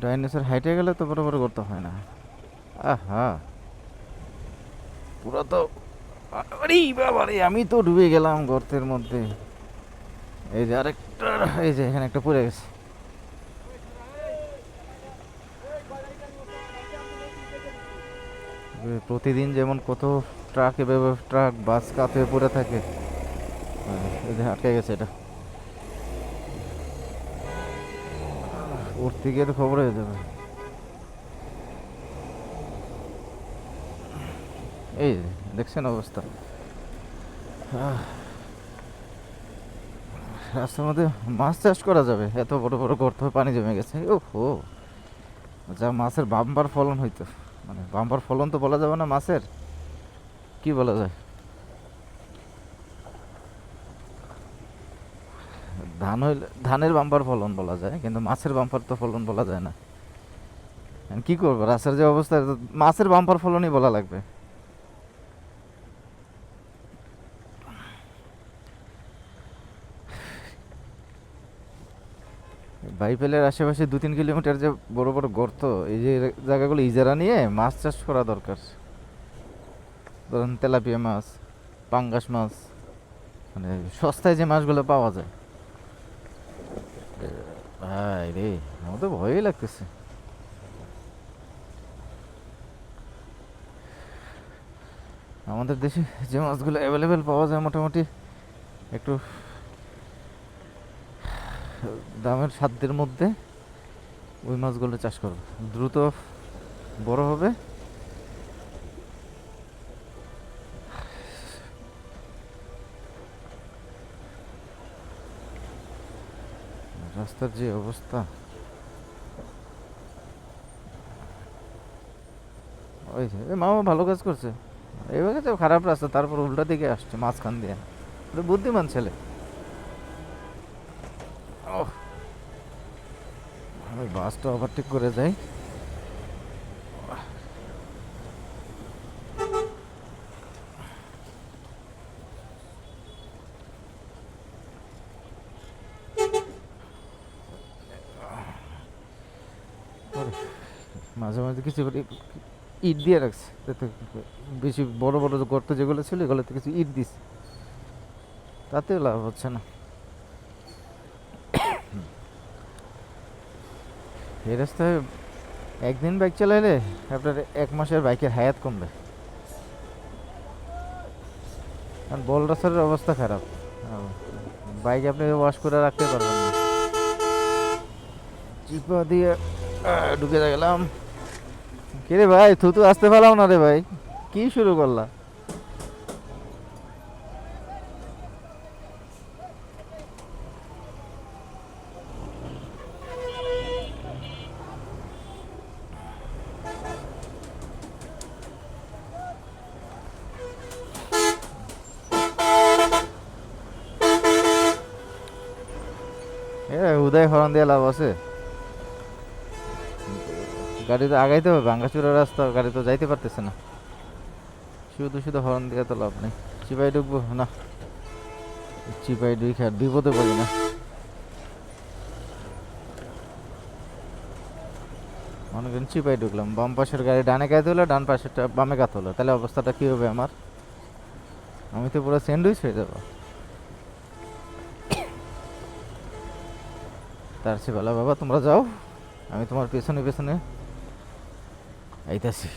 Dinosaur হাইটে গেলে তো বড় বড় করতে হয় না। আহা। পুরো তো আরে বাবারে আমি তো ডুবে গেলাম গর্তের মধ্যে। এই যে আরেকটা, এই যে এখানে একটা পড়ে গেছে। প্রতিদিন যেমন কত ট্রাক এভাবে ট্রাক বাস কাপে পড়ে থাকে। আটকে গেছে এটা। উঠতে গিয়ে তো খবর হয়ে যাবে। এই দেখছেন অবস্থা। রাস্তার মধ্যে মাছ চাষ করা যাবে। এত বড় বড় গর্ত পানি জমে গেছে। ওহো যা মাছের বাম্পার ফলন হইতো। মানে বাম্পার ফলন তো বলা যাবে না মাছের। কি বলা যায়? ধান হইলে, ধানের বাম্পার ফলন বলা যায়, কিন্তু মাছের বাম্পার তো ফলন বলা যায় না। কি করব? রাস্তার যে অবস্থা মাছের বাম্পার ফলনই বলা লাগবে। বাইপেলের আশেপাশে দু তিন কিলোমিটার যে বড় বড় গর্ত, এই যে জায়গাগুলো ইজারা নিয়ে মাছ চাষ করা দরকার। ধরুন তেলাপিয়া মাছ, পাঙ্গাস মাছ মানে সস্তায় যে মাছগুলো পাওয়া যায়। ভাই রে, আমার তো ভয়ই লাগতেছে। আমাদের দেশে যে মাছগুলো অ্যাভেলেবেল পাওয়া যায় মোটামুটি একটু দামের সাধ্যের মধ্যে ওই মাছগুলো চাষ করব। দ্রুত বড় হবে। রাস্তার যে অবস্থা। ওই মামা ভালো কাজ করছে। এইভাবে তো খারাপ রাস্তা, তারপর উল্টা দিকে আসছে, মাঝখান দিয়ে। বুদ্ধিমান ছেলে। আমি বাসটা ওভারটেক করে যাই। মাঝে মাঝে কিছু ইট দিয়ে রাখছে। তাতে বেশি বড় বড় গর্ত যেগুলো ছিল, এগুলোতে কিছু ইট দিস তাতেও লাভ হচ্ছে না। এই রাস্তায় একদিন বাইক চালাইলে আপনার এক মাসের বাইকের হায়াত কমবে। কারণ বল রাস্তার অবস্থা খারাপ। বাইক আপনি ওয়াশ করে রাখতে পারবেন না। চিপা দিয়ে ঢুকে গেলাম। কিরে ভাই, থুতু আসতে পারলাম না রে ভাই। কি শুরু করলা? উদয় হরণ দিয়ে লাভ আছে। গাড়ি তো আগাইতে হবে ভাঙ্গাচুরা রাস্তা, গাড়ি তো যাইতে পারতেছে না। শুধু শুধু হরন দিয়ে তো লাভ নেই। চিপাই ঢুকবো না। চিপাই ঢুকে আর বিপদে পড়ি না। মনে করেন চিপাই ঢুকলাম, বাম পাশের গাড়ি ডানে গায়ে হলো ডান পাশেরটা বামে গাত হলো তাহলে অবস্থাটা কি হবে আমার? আমি তো পুরো স্যান্ডউইচ হয়ে যাব। তার চেয়ে বাবা, তোমরা যাও। আমি তোমার পেছনে পেছনে aí tá assim.